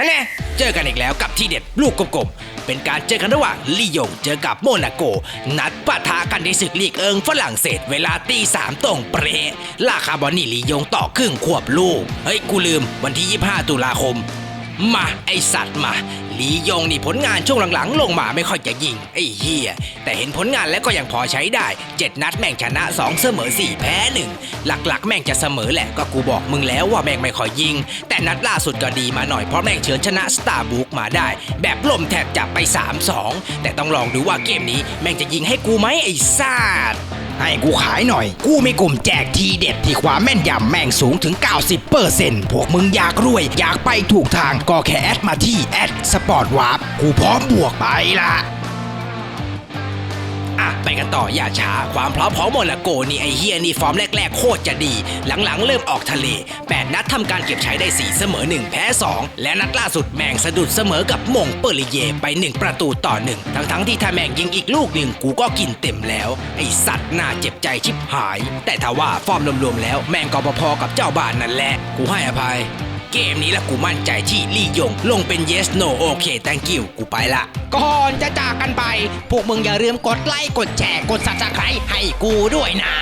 ฮะแน่เจอกันอีกแล้วกับที่เด็ดลูกกลมๆ เป็นการเจอกันระหว่างลียงเจอกับโมนาโก นัดปะทะกันในศึกลีกเอิงฝรั่งเศสเวลาตีสามตรงเปรลาคาบอนี่ลียงต่อครึ่งขวบลูก เฮ้ย กูลืมวันที่ 25 ตุลาคม มาไอสัตว์มาลียงนี่ผลงานช่วงหลังๆ ลงมาไม่ค่อยจะยิงไอ้เฮียแต่เห็นผลงานแล้วก็ยังพอใช้ได้ 7 นัดแม่งชนะ 2 เสมอ 4 แพ้ 1 หลักๆ แม่งจะเสมอแหละก็กูบอกมึงแล้วว่าแม่งไม่ค่อยยิง แต่นัดล่าสุดก็ดีมาหน่อยเพราะแม่งเฉือนชนะสตาร์บุกมาได้ แบบลมแทบจับไป 3-2 แต่ต้องลองดูว่าเกมนี้แม่งจะยิงให้กูไหมไอ้ซาด ให้กูขายหน่อย กูมีกลุ่มแจกทีเด็ดที่ความแม่นยำแม่งสูงถึง 90%พวกมึงอยากรวย อยากไปถูกทางก็แค่แอดมาที่แอดสปอร์ตวาร์ปกูพร้อมบวกไปละอะ ไปกันต่ออย่าช้า ความพร้อมของโมนาโกนี่ไอเฮียนี่ฟอร์มแรก ๆ โคตรจะดี หลังๆ เริ่มออกทะเล 8 นัดทำการเก็บใช้ได้ 4 เสมอ 1 แพ้ 2 และนัดล่าสุดแม่งสะดุดเสมอกับมงเปอร์ลิเยไป 1 ประตูต่อ 1 ทั้งๆที่ถ้าแม่งยิงอีกลูกหนึ่งกูก็กินเต็มแล้ว ไอสัตว์น่าเจ็บใจชิบหาย แต่ถ้าว่าฟอร์มรวมๆแล้วแม่งก็พอๆกับเจ้าบ้านนั่นแหละกูให้อภัยเกมนี้ละกูมั่นใจที่ลี่ยง ลงเป็น yes no โอเค thank you กูไปละ ก่อนจะจากกันไป พวกมึงอย่าลืมกดไลค์กดแชร์กด subscribe ให้กูด้วยนะ